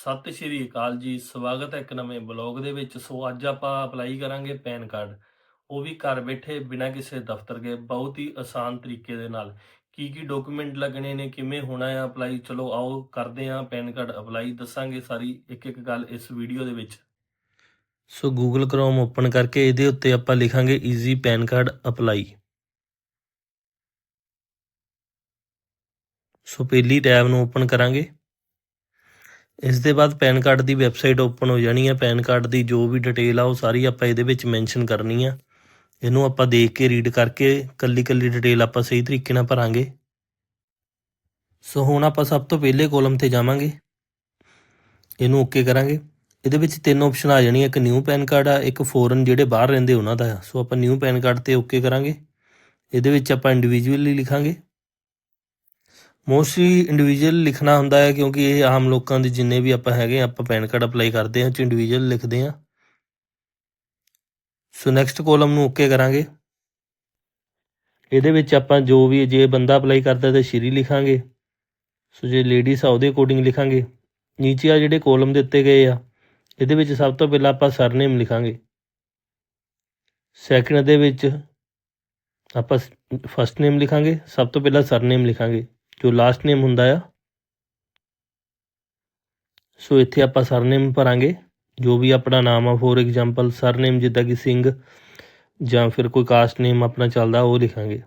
ਸਤਿ ਸ਼੍ਰੀ ਅਕਾਲ ਜੀ, ਸਵਾਗਤ ਹੈ ਇੱਕ ਨਵੇਂ ਬਲੌਗ ਦੇ ਵਿੱਚ। ਸੋ ਅੱਜ ਆਪਾਂ ਅਪਲਾਈ ਕਰਾਂਗੇ ਪੈਨ ਕਾਰਡ। ਉਹ ਵੀ ਘਰ ਬੈਠੇ ਬਿਨਾਂ ਕਿਸੇ ਦਫ਼ਤਰ ਗਏ, ਬਹੁਤ ਹੀ ਆਸਾਨ ਤਰੀਕੇ ਦੇ ਨਾਲ। ਕੀ ਕੀ ਡਾਕੂਮੈਂਟ ਲੱਗਣੇ ਨੇ, ਕਿਵੇਂ ਹੋਣਾ ਹੈ ਅਪਲਾਈ? ਚਲੋ ਆਓ ਕਰਦੇ ਹਾਂ ਪੈਨ ਕਾਰਡ ਅਪਲਾਈ। ਦੱਸਾਂਗੇ ਸਾਰੀ ਇੱਕ ਇੱਕ ਗੱਲ ਇਸ ਵੀਡੀਓ ਦੇ ਵਿੱਚ। ਸੋ ਗੂਗਲ ਕ੍ਰੋਮ ਓਪਨ ਕਰਕੇ ਇਹਦੇ ਉੱਤੇ ਆਪਾਂ ਲਿਖਾਂਗੇ easy PAN card apply so ਪਹਿਲੀ ਟੈਬ ਨੂੰ ਓਪਨ ਕਰਾਂਗੇ। ਇਸ ਦੇ ਬਾਅਦ ਪੈਨ ਕਾਰਡ ਦੀ ਵੈਬਸਾਈਟ ਓਪਨ ਹੋ ਜਾਣੀ ਹੈ ਪੈਨ ਕਾਰਡ ਦੀ ਜੋ ਵੀ ਡਿਟੇਲ ਆ, ਉਹ ਸਾਰੀ ਆਪਾਂ ਇਹਦੇ ਵਿੱਚ ਮੈਂਸ਼ਨ ਕਰਨੀ ਆ। ਇਹਨੂੰ ਆਪਾਂ ਦੇਖ ਕੇ ਰੀਡ ਕਰਕੇ ਕੱਲੀ ਕੱਲੀ ਡਿਟੇਲ ਆਪਾਂ ਸਹੀ ਤਰੀਕੇ ਨਾਲ ਭਰਾਂਗੇ। ਸੋ ਹੁਣ ਆਪਾਂ ਸਭ ਤੋਂ ਪਹਿਲੇ ਕਾਲਮ ਤੇ ਜਾਵਾਂਗੇ। ਇਹਨੂੰ ਓਕੇ ਕਰਾਂਗੇ। ਇਹਦੇ ਵਿੱਚ ਤਿੰਨ ਆਪਸ਼ਨ ਆ ਜਾਣੀਆਂ, ਇੱਕ ਨਿਊ ਪੈਨ ਕਾਰਡ ਆ, ਇੱਕ ਫੋਰਨ ਜਿਹੜੇ ਬਾਹਰ ਰਹਿੰਦੇ ਉਹਨਾਂ ਦਾ ਆ। ਸੋ ਆਪਾਂ ਨਿਊ ਪੈਨ ਕਾਰਡ ਤੇ ਓਕੇ ਕਰਾਂਗੇ। ਇਹਦੇ ਵਿੱਚ ਆਪਾਂ ਇੰਡੀਵਿਜੂਅਲੀ ਲਿਖਾਂਗੇ। ਮੋਸਟਲੀ ਇੰਡੀਵਿਜੂਅਲ ਲਿਖਣਾ ਹੁੰਦਾ ਹੈ ਕਿਉਂਕਿ ਇਹ ਆਮ ਲੋਕਾਂ ਦੇ ਜਿੰਨੇ ਵੀ ਆਪਾਂ ਹੈਗੇ ਆਪਾਂ ਪੈਨ ਕਾਰਡ ਅਪਲਾਈ ਕਰਦੇ ਹਾਂ ਚ ਇੰਡੀਵਿਜੂਅਲ ਲਿਖਦੇ ਹਾਂ। ਸੋ ਨੈਕਸਟ ਕਾਲਮ ਨੂੰ ਓਕੇ ਕਰਾਂਗੇ। ਇਹਦੇ ਵਿੱਚ ਆਪਾਂ ਜੋ ਵੀ ਜੇ ਬੰਦਾ ਅਪਲਾਈ ਕਰਦਾ ਤਾਂ ਸ਼੍ਰੀ ਲਿਖਾਂਗੇ। ਸੋ ਜੇ ਲੇਡੀਜ਼ ਆ, ਉਹਦੇ ਅਕੋਰਡਿੰਗ ਲਿਖਾਂਗੇ। ਨੀਚੇ ਆ ਜਿਹੜੇ ਕਾਲਮ ਦਿੱਤੇ ਗਏ ਆ, ਇਹਦੇ ਵਿੱਚ ਸਭ ਤੋਂ ਪਹਿਲਾਂ ਆਪਾਂ ਸਰਨੇਮ ਲਿਖਾਂਗੇ। ਸੈਕਿੰਡ ਦੇ ਵਿੱਚ ਆਪਾਂ ਫਸਟ ਨੇਮ ਲਿਖਾਂਗੇ, ਸਭ ਤੋਂ ਪਹਿਲਾਂ ਸਰਨੇਮ ਲਿਖਾਂਗੇ। ਜੋ ਲਾਸਟ ਨੇਮ ਹੁੰਦਾ ਆ, ਸੋ ਇੱਥੇ ਆਪਾਂ ਸਰਨੇਮ ਭਰਾਂਗੇ, ਜੋ ਵੀ ਆਪਣਾ ਨਾਮ ਆ ਫੋਰ ਐਗਜ਼ਾਮਪਲ ਸਰਨੇਮ ਜਿੱਦਾਂ ਕਿ ਸਿੰਘ ਜਾਂ ਫਿਰ ਕੋਈ ਕਾਸਟ ਨੇਮ ਆਪਣਾ ਚੱਲਦਾ, ਉਹ ਲਿਖਾਂਗੇ।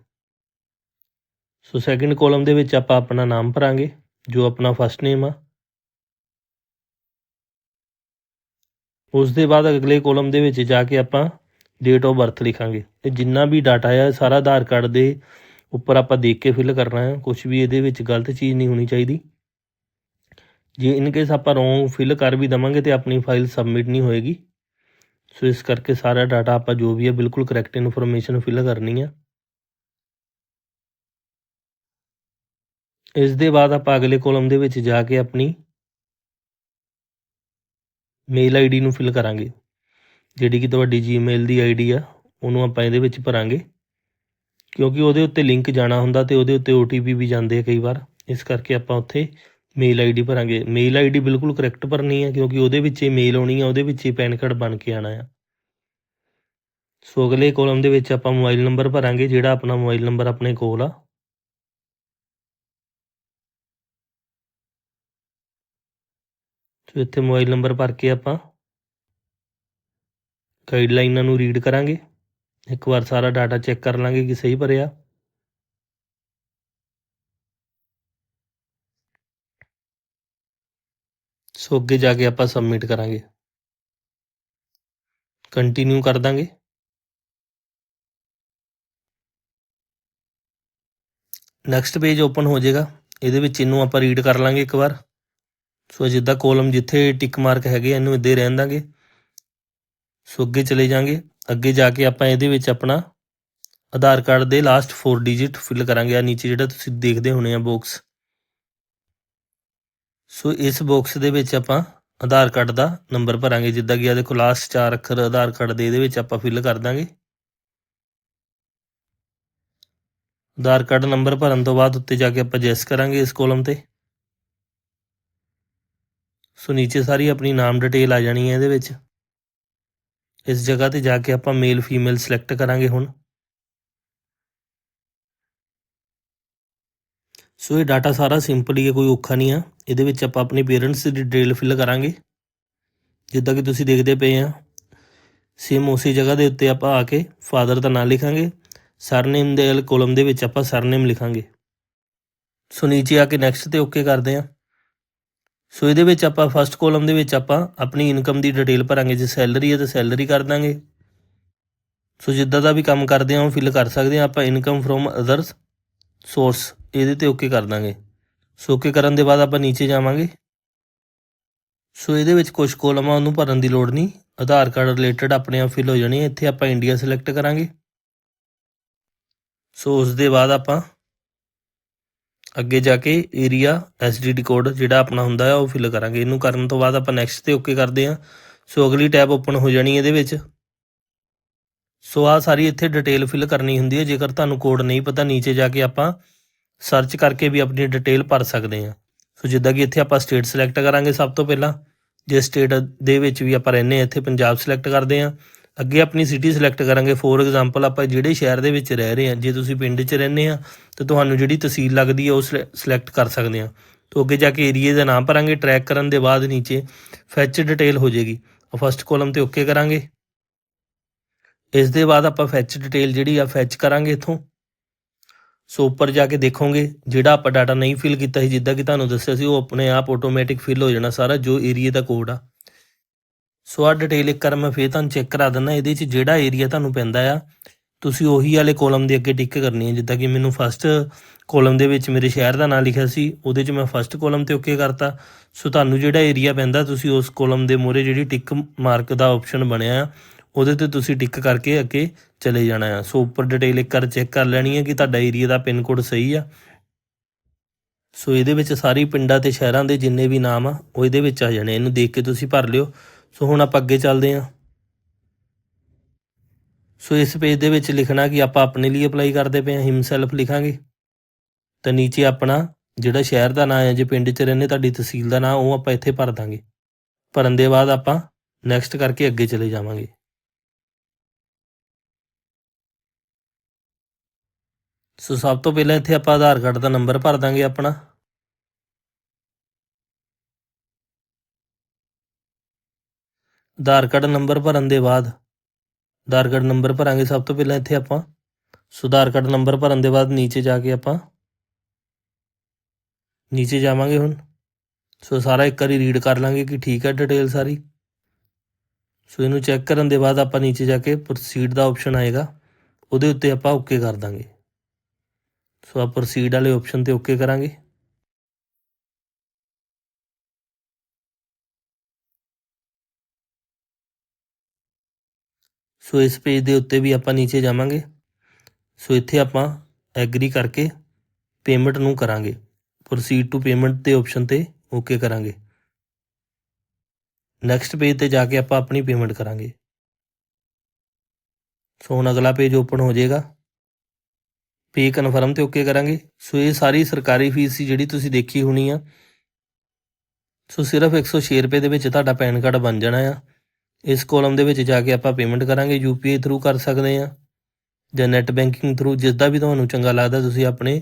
ਸੋ ਸੈਕਿੰਡ ਕਾਲਮ ਦੇ ਵਿੱਚ ਆਪਾਂ ਆਪਣਾ ਨਾਮ ਭਰਾਂਗੇ, ਜੋ ਆਪਣਾ ਫਸਟ ਨੇਮ ਆ। ਉਸ ਦੇ ਬਾਅਦ ਅਗਲੇ ਕਾਲਮ ਦੇ ਵਿੱਚ ਜਾ ਕੇ ਆਪਾਂ ਡੇਟ ਆਫ ਬਰਥ ਲਿਖਾਂਗੇ। ਤੇ ਜਿੰਨਾ ਵੀ ਡਾਟਾ ਆ, ਸਾਰਾ ਆਧਾਰ ਕਾਰਡ ਦੇ ਉੱਪਰ ਆਪਾਂ ਦੇਖ ਕੇ ਫਿਲ ਕਰਨਾ ਹੈ ਕੁਝ ਵੀ ਇਹਦੇ ਵਿੱਚ ਗਲਤ ਚੀਜ਼ ਨਹੀਂ ਹੋਣੀ ਚਾਹੀਦੀ। ਜੇ ਇਨ ਕੇਸ ਆਪਾਂ ਰੋਂਗ ਫਿਲ ਕਰ ਵੀ ਦਵਾਂਗੇ ਤੇ ਆਪਣੀ ਫਾਈਲ ਸਬਮਿਟ ਨਹੀਂ ਹੋਏਗੀ। ਸੋ ਇਸ ਕਰਕੇ ਸਾਰਾ ਡਾਟਾ ਆਪਾਂ ਜੋ ਵੀ ਹੈ ਬਿਲਕੁਲ ਕਰੈਕਟ ਇਨਫੋਰਮੇਸ਼ਨ ਫਿਲ ਕਰਨੀ ਹੈ। ਇਸ ਦੇ ਬਾਅਦ ਆਪਾਂ ਅਗਲੇ ਕਾਲਮ ਦੇ ਵਿੱਚ ਜਾ ਕੇ ਆਪਣੀ ਮੇਲ ਆਈਡੀ ਨੂੰ ਫਿਲ ਕਰਾਂਗੇ। ਜਿਹੜੀ ਕਿ ਤੁਹਾਡੀ ਜੀਮੇਲ ਦੀ ਆਈਡੀ ਆ, ਉਹਨੂੰ ਆਪਾਂ ਇਹਦੇ ਵਿੱਚ ਭਰਾਂਗੇ। ਕਿਉਂਕਿ ਉਹਦੇ ਉੱਤੇ ਲਿੰਕ ਜਾਣਾ ਹੁੰਦਾ ਅਤੇ ਉਹਦੇ ਉੱਤੇ ਓ ਟੀ ਪੀ ਵੀ ਜਾਂਦੇ ਆ ਕਈ ਵਾਰ। ਇਸ ਕਰਕੇ ਆਪਾਂ ਉੱਥੇ ਮੇਲ ਆਈ ਡੀ ਭਰਾਂਗੇ। ਮੇਲ ਆਈ ਡੀ ਬਿਲਕੁਲ ਕਰੈਕਟ ਭਰਨੀ ਹੈ ਕਿਉਂਕਿ ਉਹਦੇ ਵਿੱਚ ਹੀ ਮੇਲ ਆਉਣੀ ਆ, ਉਹਦੇ ਵਿੱਚ ਹੀ ਪੈਨ ਕਾਰਡ ਬਣ ਕੇ ਆਣਾ ਆ। ਸੋ ਅਗਲੇ ਕਾਲਮ ਦੇ ਵਿੱਚ ਆਪਾਂ ਮੋਬਾਈਲ ਨੰਬਰ ਭਰਾਂਗੇ, ਜਿਹੜਾ ਆਪਣਾ ਮੋਬਾਈਲ ਨੰਬਰ ਆਪਣੇ ਕੋਲ ਆ। ਸੋ ਇੱਥੇ ਮੋਬਾਈਲ ਨੰਬਰ ਭਰ ਕੇ ਆਪਾਂ ਗਾਈਡਲਾਈਨਾਂ ਨੂੰ ਰੀਡ ਕਰਾਂਗੇ। ਇੱਕ ਵਾਰ ਸਾਰਾ ਡਾਟਾ ਚੈੱਕ ਕਰ ਲਾਂਗੇ ਕਿ ਸਹੀ ਭਰਿਆ। ਸੋ ਅੱਗੇ ਜਾ ਕੇ ਆਪਾਂ ਸਬਮਿਟ ਕਰਾਂਗੇ। ਕੰਟੀਨਿਊ ਕਰ ਦਾਂਗੇ। ਨੈਕਸਟ ਪੇਜ ਓਪਨ ਹੋ ਜਾਏਗਾ। ਇਹਦੇ ਵਿੱਚ ਇਹਨੂੰ ਆਪਾਂ ਰੀਡ ਕਰ ਲਾਂਗੇ ਇੱਕ ਵਾਰ। ਸੋ ਜਿੱਦਾਂ ਕਾਲਮ ਜਿੱਥੇ ਟਿਕ ਮਾਰਕ ਹੈਗੇ ਇਹਨੂੰ ਇੱਦੇ ਰਹਿਣ ਦਾਂਗੇ। ਸੋ ਅੱਗੇ ਚਲੇ ਜਾਾਂਗੇ। ਅੱਗੇ ਜਾ ਕੇ ਆਪਾਂ ਇਹਦੇ ਵਿੱਚ ਆਪਣਾ ਆਧਾਰ ਕਾਰਡ ਦੇ ਲਾਸਟ 4 ਡਿਜਿਟ ਫਿਲ ਕਰਾਂਗੇ। ਆ ਨੀਚੇ ਜਿਹੜਾ ਤੁਸੀਂ ਦੇਖਦੇ ਹੋਣੇ ਆ ਬਾਕਸ ਸੋ ਇਸ ਬਾਕਸ ਦੇ ਵਿੱਚ ਆਪਾਂ ਆਧਾਰ ਕਾਰਡ ਦਾ ਨੰਬਰ ਭਰਾਂਗੇ। ਜਿੱਦਾਂ ਕਿ ਆ ਦੇਖੋ ਲਾਸਟ ਚਾਰ ਅੱਖਰ ਆਧਾਰ ਕਾਰਡ ਦੇ, ਇਹਦੇ ਵਿੱਚ ਆਪਾਂ ਫਿਲ ਕਰ ਦਾਂਗੇ। ਆਧਾਰ ਕਾਰਡ ਨੰਬਰ ਭਰਨ ਤੋਂ ਬਾਅਦ ਉੱਤੇ ਜਾ ਕੇ ਆਪਾਂ ਜੈਸ ਕਰਾਂਗੇ ਇਸ ਕਾਲਮ ਤੇ। ਸੋ ਨੀਚੇ ਸਾਰੀ ਆਪਣੀ ਨਾਮ ਡਿਟੇਲ ਆ ਜਾਣੀ ਹੈ ਇਹਦੇ ਵਿੱਚ। ਇਸ ਜਗ੍ਹਾ ਤੇ ਜਾ ਕੇ ਆਪਾਂ ਮੇਲ ਫੀਮੇਲ ਸਿਲੈਕਟ ਕਰਾਂਗੇ ਹੁਣ। ਸੋ ਇਹ ਡਾਟਾ ਸਾਰਾ ਸਿੰਪਲ ਹੀ ਹੈ, ਕੋਈ ਔਖਾ ਨਹੀਂ ਆ। ਇਹਦੇ ਵਿੱਚ ਆਪਾਂ ਆਪਣੇ ਪੇਰੈਂਟਸ ਦੀ ਡਿਟੇਲ ਫਿਲ ਕਰਾਂਗੇ। ਜਿੱਦਾਂ ਕਿ ਤੁਸੀਂ ਦੇਖਦੇ ਪਏ ਆ ਸੇਮ ਉਸੇ ਜਗ੍ਹਾ ਦੇ ਉੱਤੇ ਆਪਾਂ ਆ ਕੇ ਫਾਦਰ ਦਾ ਨਾਮ ਲਿਖਾਂਗੇ। ਸਰਨੇਮ ਦੇ ਕੋਲਮ ਦੇ ਵਿੱਚ ਆਪਾਂ ਸਰਨੇਮ ਲਿਖਾਂਗੇ। ਸੋ ਨੀਚੇ ਆ ਕੇ ਨੈਕਸਟ ਤੇ ਓਕੇ ਕਰਦੇ ਆ। ਸੋ ਇਹਦੇ ਵਿੱਚ ਆਪਾਂ ਫਸਟ ਕਾਲਮ ਦੇ ਵਿੱਚ ਆਪਾਂ ਆਪਣੀ ਇਨਕਮ ਦੀ ਡਿਟੇਲ ਭਰਾਂਗੇ, ਜੇ ਸੈਲਰੀ ਹੈ ਤਾਂ ਸੈਲਰੀ ਕਰ ਦਾਂਗੇ। ਸੋ ਜਿੱਦਾਂ ਦਾ ਵੀ ਕੰਮ ਕਰਦੇ ਆ, ਉਹ ਫਿਲ ਕਰ ਸਕਦੇ ਆ, ਆਪਾਂ ਇਨਕਮ ਫਰੋਮ ਅਦਰਸ ਸੋਰਸ ਇਹਦੇ ਤੇ ਓਕੇ ਕਰ ਦਾਂਗੇ। ਸੋ ਓਕੇ ਕਰਨ ਦੇ ਬਾਅਦ ਆਪਾਂ ਨੀਚੇ ਜਾਵਾਂਗੇ। ਸੋ ਇਹਦੇ ਵਿੱਚ ਕੁਝ ਕੋਲਮਾਂ ਉਹਨੂੰ ਭਰਨ ਦੀ ਲੋੜ ਨਹੀਂ। ਆਧਾਰ ਕਾਰਡ ਰਿਲੇਟਡ ਆਪਣੇ ਆਪ ਫਿਲ ਹੋ ਜਾਣੀ ਹੈ ਇੱਥੇ ਆਪਾਂ ਇੰਡੀਆ ਸਿਲੈਕਟ ਕਰਾਂਗੇ। ਸੋ ਉਸ ਦੇ ਬਾਅਦ ਆਪਾਂ ਅੱਗੇ ਜਾ ਕੇ ਏਰੀਆ ਐਸਡੀਡੀ ਕੋਡ ਜਿਹੜਾ ਆਪਣਾ ਹੁੰਦਾ ਹੈ, ਉਹ ਫਿਲ ਕਰਾਂਗੇ। ਇਹਨੂੰ ਕਰਨ ਤੋਂ ਬਾਅਦ ਆਪਾਂ ਨੈਕਸਟ ਤੇ ਓਕੇ ਕਰਦੇ ਹਾਂ। ਸੋ ਅਗਲੀ ਟੈਬ ਓਪਨ ਹੋ ਜਾਣੀ ਇਹਦੇ ਵਿੱਚ। ਸੋ ਆ ਸਾਰੀ ਇੱਥੇ ਡਿਟੇਲ ਫਿਲ ਕਰਨੀ ਹੁੰਦੀ ਹੈ। ਜੇਕਰ ਤੁਹਾਨੂੰ ਕੋਡ ਨਹੀਂ ਪਤਾ, ਨੀਚੇ ਜਾ ਕੇ ਆਪਾਂ ਸਰਚ ਕਰਕੇ ਵੀ ਆਪਣੀ ਡਿਟੇਲ ਭਰ ਸਕਦੇ ਹਾਂ। ਸੋ ਜਿੱਦਾਂ ਕਿ ਇੱਥੇ ਆਪਾਂ ਸਟੇਟ ਸਿਲੈਕਟ ਕਰਾਂਗੇ ਸਭ ਤੋਂ ਪਹਿਲਾਂ। ਜੇ ਸਟੇਟ ਦੇ ਵਿੱਚ ਵੀ ਆਪਾਂ ਰਹਿੰਦੇ ਹਾਂ, ਇੱਥੇ ਪੰਜਾਬ ਸਿਲੈਕਟ ਕਰਦੇ ਹਾਂ। ਅੱਗੇ ਆਪਣੀ ਸਿਟੀ ਸਿਲੈਕਟ ਕਰਾਂਗੇ। ਫੋਰ ਐਗਜ਼ਾਮਪਲ ਆਪਾਂ ਜਿਹੜੇ ਸ਼ਹਿਰ ਦੇ ਵਿੱਚ ਰਹਿ ਰਹੇ ਹਾਂ, ਜੇ ਤੁਸੀਂ ਪਿੰਡ 'ਚ ਰਹਿੰਦੇ ਆ ਤਾਂ ਤੁਹਾਨੂੰ ਜਿਹੜੀ ਤਹਿਸੀਲ ਲੱਗਦੀ ਹੈ ਉਹ ਸਿਲੈਕਟ ਕਰ ਸਕਦੇ ਆ ਤੋਂ ਅੱਗੇ ਜਾ ਕੇ ਏਰੀਆ ਦਾ ਨਾਮ ਭਰਾਂਗੇ ਟਰੈਕ ਕਰਨ ਦੇ ਬਾਅਦ ਨੀਚੇ ਫੈਚ ਡਿਟੇਲ ਹੋ ਜਾਏਗੀ। ਫਸਟ ਕਾਲਮ ਤੇ ਓਕੇ ਕਰਾਂਗੇ। ਇਸ ਦੇ ਬਾਅਦ ਆਪਾਂ ਫੈਚ ਡਿਟੇਲ ਜਿਹੜੀ ਆ ਫੈਚ ਕਰਾਂਗੇ ਇਥੋਂ। ਸੋ ਉੱਪਰ ਜਾ ਕੇ ਦੇਖੋਗੇ, ਜਿਹੜਾ ਆਪਾਂ ਡਾਟਾ ਨਹੀਂ ਫਿਲ ਕੀਤਾ ਸੀ, ਜਿੱਦਾਂ ਕਿ ਤੁਹਾਨੂੰ ਦੱਸਿਆ ਸੀ, ਉਹ ਆਪਣੇ ਆਪ ਆਟੋਮੈਟਿਕ ਫਿਲ ਹੋ ਜਾਣਾ ਸਾਰਾ, ਜੋ ਏਰੀਆ ਦਾ ਕੋਡ ਆ। ਸੋ ਆ ਡਿਟੇਲ ਇੱਕ ਵਾਰ ਮੈਂ ਫੇਰ ਤੁਹਾਨੂੰ ਚੈੱਕ ਕਰਾ ਦਿੰਦਾ, ਇਹਦੇ 'ਚ ਜਿਹੜਾ ਏਰੀਆ ਤੁਹਾਨੂੰ ਪੈਂਦਾ ਆ, ਤੁਸੀਂ ਉਹੀ ਵਾਲੇ ਕਾਲਮ ਦੇ ਅੱਗੇ ਟਿਕ ਕਰਨੀ ਹੈ ਜਿੱਦਾਂ ਕਿ ਮੈਨੂੰ ਫਸਟ ਕਾਲਮ ਦੇ ਵਿੱਚ ਮੇਰੇ ਸ਼ਹਿਰ ਦਾ ਨਾਮ ਲਿਖਿਆ ਸੀ, ਉਹਦੇ 'ਚ ਮੈਂ ਫਸਟ ਕਾਲਮ ਤੇ ਓਕੇ ਕਰਤਾ। ਸੋ ਤੁਹਾਨੂੰ ਜਿਹੜਾ ਏਰੀਆ ਪੈਂਦਾ, ਤੁਸੀਂ ਉਸ ਕਾਲਮ ਦੇ ਮੂਹਰੇ ਜਿਹੜੀ ਟਿਕ ਮਾਰਕ ਦਾ ਆਪਸ਼ਨ ਬਣਿਆ ਆ, ਉਹਦੇ ਤੇ ਤੁਸੀਂ ਟਿਕ ਕਰਕੇ ਅੱਗੇ ਚਲੇ ਜਾਣਾ ਆ। ਸੋ ਉੱਪਰ ਡਿਟੇਲ ਇੱਕ ਵਾਰ ਚੈੱਕ ਕਰ ਲੈਣੀ ਹੈ ਕਿ ਤੁਹਾਡਾ ਏਰੀਆ ਦਾ ਪਿਨ ਕੋਡ ਸਹੀ ਆ। ਸੋ ਇਹਦੇ ਵਿੱਚ ਸਾਰੀ ਪਿੰਡਾਂ ਤੇ ਸ਼ਹਿਰਾਂ ਦੇ ਜਿੰਨੇ ਵੀ ਨਾਮ ਆ, ਉਹ ਇਹਦੇ ਵਿੱਚ ਆ ਜਾਣੇ ਇਹਨੂੰ ਦੇਖ ਕੇ ਤੁਸੀਂ ਭਰ ਲਿਓ। ਸੋ ਹੁਣ ਆਪਾਂ ਅੱਗੇ ਚੱਲਦੇ ਹਾਂ। ਸੋ ਇਸ ਪੇਜ ਦੇ ਵਿੱਚ ਲਿਖਣਾ ਕਿ ਆਪਾਂ ਆਪਣੇ ਲਈ ਅਪਲਾਈ ਕਰਦੇ ਪਏ ਹਾਂ ਹਿਮਸੈਲਫ ਲਿਖਾਂਗੇ। ਤਾਂ ਨੀਚੇ ਆਪਣਾ ਜਿਹੜਾ ਸ਼ਹਿਰ ਦਾ ਨਾਮ ਹੈ, ਜੇ ਪਿੰਡ 'ਚ ਰਹਿੰਦੇ ਤੁਹਾਡੀ ਤਹਿਸੀਲ ਦਾ ਨਾਮ ਉਹ ਆਪਾਂ ਇੱਥੇ ਭਰ ਦਾਂਗੇ। ਭਰਨ ਦੇ ਬਾਅਦ ਆਪਾਂ ਨੈਕਸਟ ਕਰਕੇ ਅੱਗੇ ਚਲੇ ਜਾਵਾਂਗੇ। ਸੋ ਸਭ ਤੋਂ ਪਹਿਲਾਂ ਇੱਥੇ ਆਪਾਂ ਆਧਾਰ ਕਾਰਡ ਦਾ ਨੰਬਰ ਭਰ ਦਾਂਗੇ ਆਪਣਾ। ਆਧਾਰ ਕਾਰਡ ਨੰਬਰ ਭਰਨ ਦੇ ਬਾਅਦ, ਆਧਾਰ ਕਾਰਡ ਨੰਬਰ ਭਰਾਂਗੇ ਸਭ ਤੋਂ ਪਹਿਲਾਂ ਇੱਥੇ ਆਪਾਂ। ਸੋ ਆਧਾਰ ਕਾਰਡ ਨੰਬਰ ਭਰਨ ਦੇ ਬਾਅਦ ਨੀਚੇ ਜਾ ਕੇ ਆਪਾਂ ਨੀਚੇ ਜਾਵਾਂਗੇ ਹੁਣ। ਸੋ ਸਾਰਾ ਇੱਕ ਵਾਰੀ ਰੀਡ ਕਰ ਲਾਂਗੇ ਕਿ ਠੀਕ ਹੈ ਡਿਟੇਲ ਸਾਰੀ। ਸੋ ਇਹਨੂੰ ਚੈੱਕ ਕਰਨ ਦੇ ਬਾਅਦ ਆਪਾਂ ਨੀਚੇ ਜਾ ਕੇ ਪ੍ਰੋਸੀਡ ਦਾ ਆਪਸ਼ਨ ਆਏਗਾ। ਉਹਦੇ ਉੱਤੇ ਆਪਾਂ ਓਕੇ ਕਰ ਦਾਂਗੇ। ਸੋ ਆ ਪ੍ਰੋਸੀਡ ਵਾਲੇ ਆਪਸ਼ਨ ਤੇ ਓਕੇ ਕਰਾਂਗੇ। ਸੋ ਇਸ ਪੇਜ ਦੇ ਉੱਤੇ ਵੀ ਆਪਾਂ ਨੀਚੇ ਜਾਵਾਂਗੇ। ਸੋ ਇੱਥੇ ਆਪਾਂ ਐਗਰੀ ਕਰਕੇ ਪੇਮੈਂਟ ਨੂੰ ਕਰਾਂਗੇ। ਪ੍ਰੋਸੀਡ ਟੂ ਪੇਮੈਂਟ ਦੇ ਆਪਸ਼ਨ ਤੇ ਓਕੇ ਕਰਾਂਗੇ। ਨੈਕਸਟ ਪੇਜ ਤੇ ਜਾ ਕੇ ਆਪਾਂ ਆਪਣੀ ਪੇਮੈਂਟ ਕਰਾਂਗੇ। ਸੋ ਹੁਣ ਅਗਲਾ ਪੇਜ ਓਪਨ ਹੋ ਜਾਏਗਾ। ਪੇ ਕਨਫਰਮ ਤੇ ਓਕੇ ਕਰਾਂਗੇ। ਸੋ ਇਹ ਸਾਰੀ ਸਰਕਾਰੀ ਫੀਸ ਸੀ ਜਿਹੜੀ ਤੁਸੀਂ ਦੇਖੀ ਹੋਣੀ ਆ। ਸੋ ਸਿਰਫ 106 ਰੁਪਏ ਦੇ ਵਿੱਚ ਤੁਹਾਡਾ ਪੈਨ ਕਾਰਡ ਬਣ ਜਾਣਾ ਆ। ਇਸ ਕਾਲਮ ਦੇ ਵਿੱਚ ਜਾ ਕੇ ਆਪਾਂ ਪੇਮੈਂਟ ਕਰਾਂਗੇ ਯੂਪੀਆਈ ਥਰੂ ਕਰ ਸਕਦੇ ਆ ਜਾਂ ਨੈਟ ਬੈਂਕਿੰਗ ਥਰੂ ਜਿਸ ਦਾ ਵੀ ਤੁਹਾਨੂੰ ਚੰਗਾ ਲੱਗਦਾ ਤੁਸੀਂ ਆਪਣੇ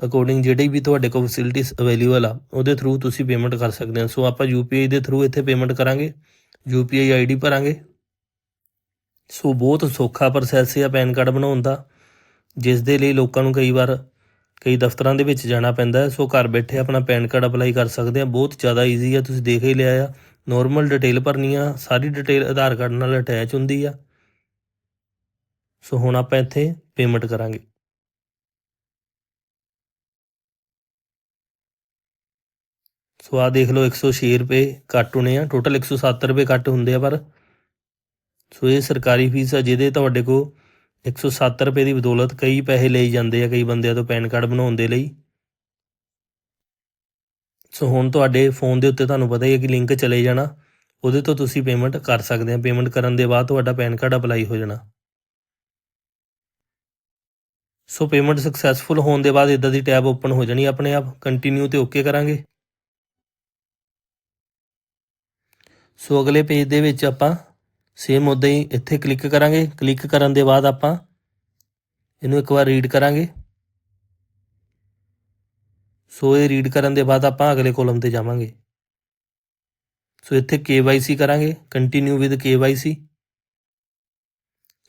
ਅਕੋਰਡਿੰਗ ਜਿਹੜੀ ਵੀ ਤੁਹਾਡੇ ਕੋਲ ਫੈਸਿਲਿਟੀਜ਼ ਅਵੇਲੇਬਲ ਆ, ਉਹਦੇ ਥਰੂ ਤੁਸੀਂ ਪੇਮੈਂਟ ਕਰ ਸਕਦੇ ਆ ਸੋ ਆਪਾਂ ਯੂਪੀਆਈ ਦੇ ਥਰੂ ਇੱਥੇ ਪੇਮੈਂਟ ਕਰਾਂਗੇ ਯੂਪੀਆਈ ਆਈਡੀ ਭਰਾਂਗੇ। ਸੋ ਬਹੁਤ ਸੌਖਾ ਪ੍ਰੋਸੈਸ ਹੈ ਪੈਨ ਕਾਰਡ ਬਣਾਉਣ ਦਾ ਜਿਸ ਦੇ ਲਈ ਲੋਕਾਂ ਨੂੰ ਕਈ ਵਾਰ ਕਈ ਦਫ਼ਤਰਾਂ ਦੇ ਵਿੱਚ ਜਾਣਾ ਪੈਂਦਾ ਸੋ ਘਰ ਬੈਠੇ ਆਪਣਾ ਪੈਨ ਕਾਰਡ ਅਪਲਾਈ ਕਰ ਸਕਦੇ ਆ ਬਹੁਤ ਜ਼ਿਆਦਾ ਈਜ਼ੀ ਆ, ਤੁਸੀਂ ਦੇਖ ਹੀ ਲਿਆ ਆ। ਨੋਰਮਲ ਡਿਟੇਲ ਭਰਨੀ ਆ, ਸਾਰੀ ਡਿਟੇਲ ਆਧਾਰ ਕਾਰਡ ਨਾਲ ਅਟੈਚ ਹੁੰਦੀ ਆ। ਸੋ ਹੁਣ ਆਪਾਂ ਇੱਥੇ ਪੇਮੈਂਟ ਕਰਾਂਗੇ। ਸੋ ਆ ਦੇਖ ਲਓ 106 ਰੁਪਏ ਕੱਟ ਹੋਣੇ ਆ। ਟੋਟਲ 107 ਰੁਪਏ ਕੱਟ ਹੁੰਦੇ ਆ, ਪਰ ਸੋ ਇਹ ਸਰਕਾਰੀ ਫੀਸ ਆ, ਜਿਹਦੇ ਤੁਹਾਡੇ ਕੋ 107 ਰੁਪਏ ਦੀ ਬਦੌਲਤ ਕਈ ਪੈਸੇ ਲਈ ਜਾਂਦੇ ਆ, ਕਈ ਬੰਦਿਆਂ ਤੋਂ ਪੈਨ ਕਾਰਡ ਬਣਾਉਣ ਦੇ ਲਈ। ਸੋ ਹੁਣ ਤੁਹਾਡੇ ਫੋਨ ਦੇ ਉੱਤੇ ਤੁਹਾਨੂੰ ਪਤਾ ਹੀ ਹੈ ਕਿ ਲਿੰਕ ਚਲੇ ਜਾਣਾ। ਉਹਦੇ ਤੋਂ ਤੁਸੀਂ ਪੇਮੈਂਟ ਕਰ ਸਕਦੇ ਆ। ਪੇਮੈਂਟ ਕਰਨ ਦੇ ਬਾਅਦ ਤੁਹਾਡਾ ਪੈਨ ਕਾਰਡ ਅਪਲਾਈ ਹੋ ਜਾਣਾ। ਸੋ ਪੇਮੈਂਟ ਸਕਸੈਸਫੁਲ ਹੋਣ ਦੇ ਬਾਅਦ ਇਦਾਂ ਦੀ ਟੈਬ ਓਪਨ ਹੋ ਜਾਣੀ ਆਪਣੇ ਆਪ। ਕੰਟੀਨਿਊ ਤੇ ਓਕੇ ਕਰਾਂਗੇ। ਸੋ ਅਗਲੇ ਪੇਜ ਦੇ ਵਿੱਚ ਆਪਾਂ ਸੇਮ ਉਦਾਂ ਹੀ ਇੱਥੇ ਕਲਿੱਕ ਕਰਾਂਗੇ। ਕਲਿੱਕ ਕਰਨ ਦੇ ਬਾਅਦ ਆਪਾਂ ਇਹਨੂੰ ਇੱਕ ਵਾਰ ਰੀਡ ਕਰਾਂਗੇ। ਸੋ ਇਹ ਰੀਡ ਕਰਨ ਦੇ ਬਾਅਦ ਆਪਾਂ ਅਗਲੇ ਕਾਲਮ ਤੇ ਜਾਵਾਂਗੇ। ਸੋ ਇੱਥੇ KYC ਕਰਾਂਗੇ ਕੰਟੀਨਿਊ ਵਿਦ KYC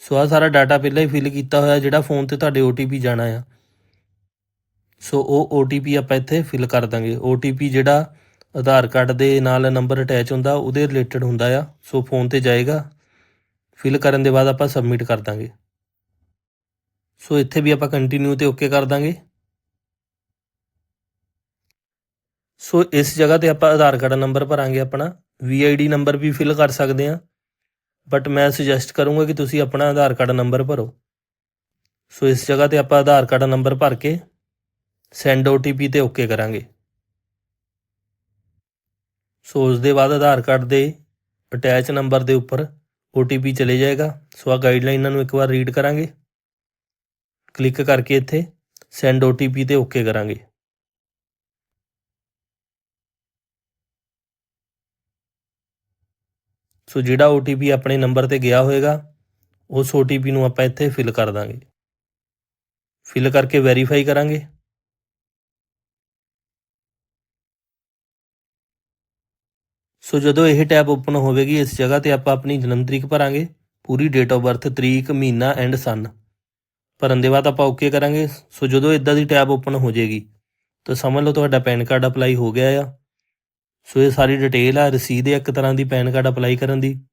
ਸੋ ਆ ਸਾਰਾ ਡਾਟਾ ਪਹਿਲਾਂ ਹੀ ਫਿਲ ਕੀਤਾ ਹੋਇਆ, ਜਿਹੜਾ ਫੋਨ ਤੇ ਤੁਹਾਡੇ OTP ਜਾਣਾ ਆ। ਸੋ ਉਹ OTP ਆਪਾਂ ਇੱਥੇ ਫਿਲ ਕਰ ਦਾਂਗੇ। OTP ਜਿਹੜਾ ਆਧਾਰ ਕਾਰਡ ਦੇ ਨਾਲ ਨੰਬਰ ਅਟੈਚ ਹੁੰਦਾ, ਉਹਦੇ ਰਿਲੇਟਡ ਹੁੰਦਾ ਆ। ਸੋ ਫੋਨ ਤੇ ਜਾਏਗਾ ਫਿਲ ਕਰਨ ਦੇ ਬਾਅਦ ਆਪਾਂ ਸਬਮਿਟ ਕਰ ਦਾਂਗੇ। ਸੋ ਇੱਥੇ ਵੀ ਆਪਾਂ ਕੰਟੀਨਿਊ ਤੇ ਓਕੇ ਕਰ ਦਾਂਗੇ। ਸੋ ਇਸ ਜਗ੍ਹਾ ਤੇ ਆਪਾਂ ਆਧਾਰ ਕਾਰਡ ਨੰਬਰ ਭਰਾਂਗੇ ਆਪਣਾ VID ਨੰਬਰ ਵੀ ਫਿਲ ਕਰ ਸਕਦੇ ਹਾਂ। ਬਟ ਮੈਂ ਸੁਜੈਸਟ ਕਰੂੰਗਾ ਕਿ ਤੁਸੀਂ ਆਪਣਾ ਆਧਾਰ ਕਾਰਡ ਨੰਬਰ ਭਰੋ। ਸੋ ਇਸ ਜਗ੍ਹਾ ਤੇ ਆਪਾਂ ਆਧਾਰ ਕਾਰਡ ਨੰਬਰ ਭਰ ਕੇ ਸੈਂਡ OTP ਤੇ ਓਕੇ ਕਰਾਂਗੇ। ਸੋ ਉਸ ਦੇ ਬਾਅਦ ਆਧਾਰ ਕਾਰਡ ਦੇ ਅਟੈਚ ਨੰਬਰ ਦੇ ਉੱਪਰ OTP ਚਲੇ ਜਾਏਗਾ। ਸੋ ਆ ਗਾਈਡਲਾਈਨਾਂ ਨੂੰ ਇੱਕ ਵਾਰ ਰੀਡ ਕਰਾਂਗੇ। ਕਲਿੱਕ ਕਰਕੇ ਇੱਥੇ ਸੈਂਡ OTP ਤੇ ਓਕੇ ਕਰਾਂਗੇ। ਸੋ ਜਿਹੜਾ OTP ਆਪਣੇ ਨੰਬਰ ਤੇ ਗਿਆ ਹੋਏਗਾ, ਉਸ OTP ਨੂੰ ਆਪਾਂ ਇੱਥੇ ਫਿਲ ਕਰ ਦਾਂਗੇ। ਫਿਲ ਕਰਕੇ ਵੈਰੀਫਾਈ ਕਰਾਂਗੇ। ਸੋ ਜਦੋਂ ਇਹ ਟੈਬ ਓਪਨ ਹੋਵੇਗੀ, ਇਸ ਜਗ੍ਹਾ ਤੇ ਆਪਾਂ ਆਪਣੀ ਜਨਮ ਤਰੀਕ ਭਰਾਂਗੇ। ਪੂਰੀ ਡੇਟ ਆਫ ਬਰਥ ਤਰੀਕ, ਮਹੀਨਾ ਐਂਡ ਸਨ ਭਰਨ ਦੇ ਬਾਅਦ ਆਪਾਂ ਓਕੇ ਕਰਾਂਗੇ। ਸੋ ਜਦੋਂ ਇਦਾਂ ਦੀ ਟੈਬ ਓਪਨ ਹੋ ਜਾਏਗੀ, ਤਾਂ ਸਮਝ ਲਓ ਤੁਹਾਡਾ ਪੈਨ ਕਾਰਡ ਅਪਲਾਈ ਹੋ ਗਿਆ ਆ। ਸੋ ਇਹ ਸਾਰੀ ਡਿਟੇਲ ਆ ਰਸੀਦ ਹੈ ਇੱਕ ਤਰ੍ਹਾਂ ਦੀ ਪੈਨ ਕਾਰਡ ਅਪਲਾਈ ਕਰਨ ਦੀ।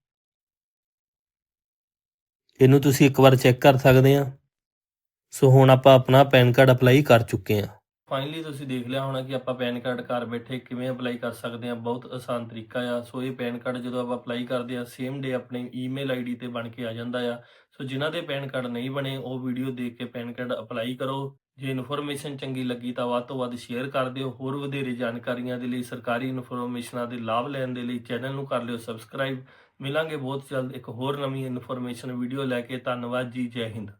ਇਹਨੂੰ ਤੁਸੀਂ ਇੱਕ ਵਾਰ ਚੈੱਕ ਕਰ ਸਕਦੇ ਆ। ਸੋ ਹੁਣ ਆਪਾਂ ਆਪਣਾ ਪੈਨ ਕਾਰਡ ਅਪਲਾਈ ਕਰ ਚੁੱਕੇ ਆ। ਫਾਈਨਲੀ ਤੁਸੀਂ ਦੇਖ ਲਿਆ ਹੋਣਾ ਕਿ ਆਪਾਂ ਪੈਨ ਕਾਰਡ ਘਰ ਬੈਠੇ ਕਿਵੇਂ ਅਪਲਾਈ ਕਰ ਸਕਦੇ ਹਾਂ, ਬਹੁਤ ਆਸਾਨ ਤਰੀਕਾ ਆ। ਸੋ ਇਹ ਪੈਨ ਕਾਰਡ ਜਦੋਂ ਆਪਾਂ ਅਪਲਾਈ ਕਰਦੇ ਆ ਸੇਮ ਡੇ ਆਪਣੀ ਈਮੇਲ ਆਈਡੀ ਤੇ ਬਣ ਕੇ ਆ ਜਾਂਦਾ ਆ। ਸੋ ਜਿਨ੍ਹਾਂ ਦੇ ਪੈਨ ਕਾਰਡ ਨਹੀਂ ਬਣੇ, ਉਹ ਵੀਡੀਓ ਦੇਖ ਕੇ ਪੈਨ ਕਾਰਡ ਅਪਲਾਈ ਕਰੋ। ਜੇ ਇਨਫੋਰਮੇਸ਼ਨ ਚੰਗੀ ਲੱਗੀ ਤਾਂ ਵੱਧ ਤੋਂ ਵੱਧ ਸ਼ੇਅਰ ਕਰ ਦਿਓ। ਹੋਰ ਵਧੇਰੇ ਜਾਣਕਾਰੀਆਂ ਦੇ ਲਈ, ਸਰਕਾਰੀ ਇਨਫੋਰਮੇਸ਼ਨਾਂ ਦੇ ਲਾਭ ਲੈਣ ਦੇ ਲਈ ਚੈਨਲ ਨੂੰ ਕਰ ਲਿਓ ਸਬਸਕ੍ਰਾਈਬ ਮਿਲਾਂਗੇ ਬਹੁਤ ਜਲਦ ਇੱਕ ਹੋਰ ਨਵੀਂ ਇਨਫੋਰਮੇਸ਼ਨ ਵੀਡੀਓ ਲੈ ਕੇ। ਧੰਨਵਾਦ ਜੀ, ਜੈ ਹਿੰਦ।